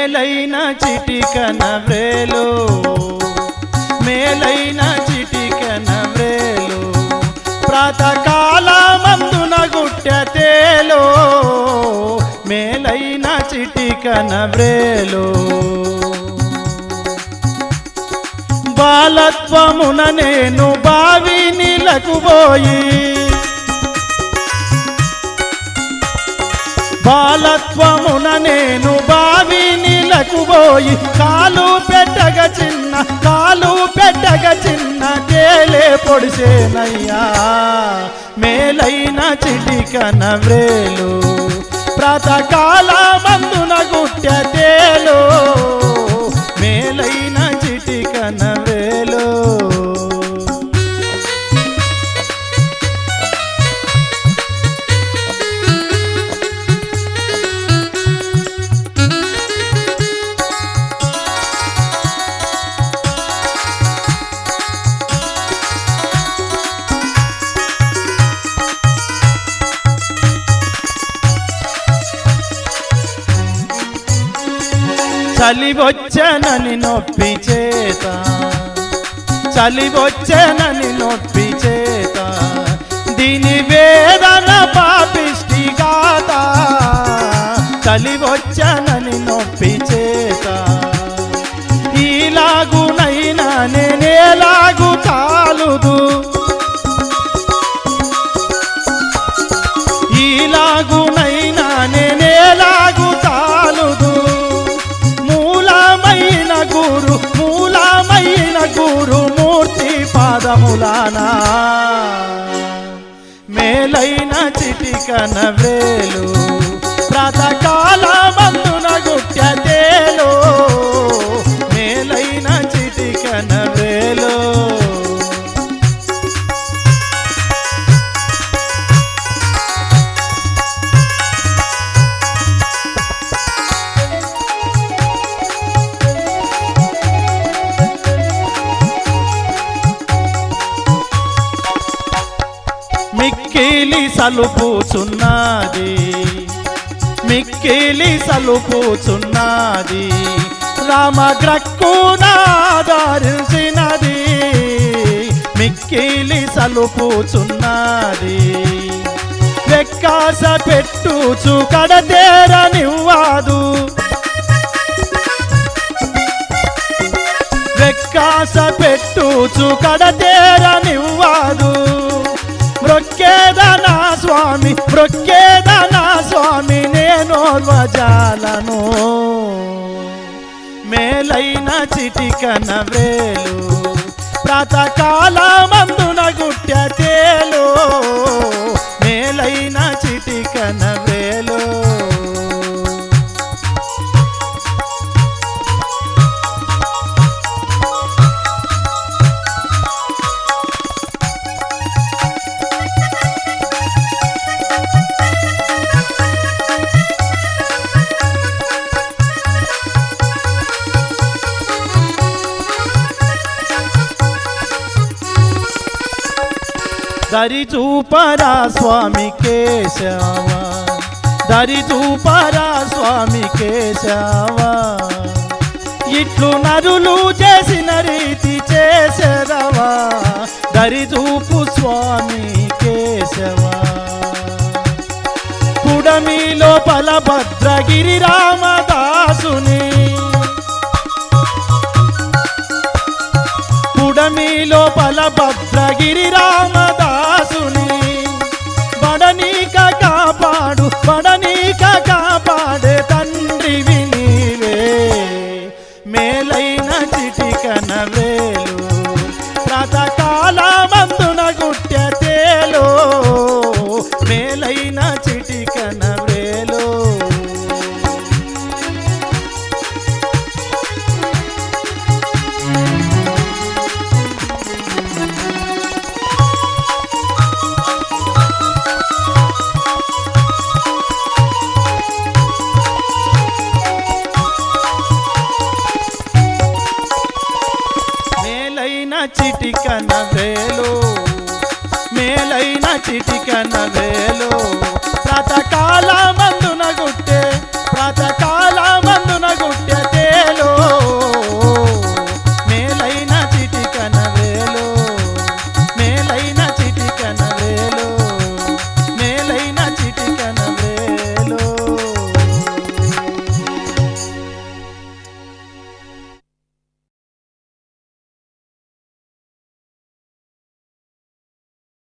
మేలైన చిటికన వ్రేలు. మేలైన చిటికన వ్రేలు. ప్రాతకాల మందున గుట్టెతేలో మేలైన చిటికన వ్రేలు. బాలత్వమున నేను బావి నీలకు పోయి. బాలత్వమున నేను పోయి కాలు పెట్టగ చిన్న కాలు పెట్టగ చిన్న తేలే పొడిసేనయ్యా. మేలైన చిటికన వ్రేలు. ప్రాతకాల మందున గుట్టె చలివచ్చానని నొప్పి చేత. చలివచ్చానని నొప్పి మౌలానా? మేలైన చిటికన వేలు. ప్రాతకాల సలుపుచున్నది మిక్కిలి సలుపుచున్నది రామగ్రక్కునాదర్శినది మిక్కిలి సలుపుచున్నది వెక్కాస పెట్టుచు కడతేరనివ్వాదు వెక్కాస పెట్టుచు కడతేరనివ్వదు మృక్కేదనా స్వామి? నేను ధ్వజాలను మేలైన చిటికన వేలు ప్రాతకాల మందున గుట్టెతేలో మేలైన చిటికన వేలు. దరి చూపరా స్వామి కేశవ. దరి చూపరా స్వామి కేశవ. ఇట్లు నరులు చేసిన రీతి చేసెదవా. దరి చూపు స్వామి కేశవ. పుడమి లోపల భద్రగిరి రామదాసుని. పుడమి లోపల భద్రగిరి చిటికన వేలు మేలైన చిటికన వేలు ప్రాతకాల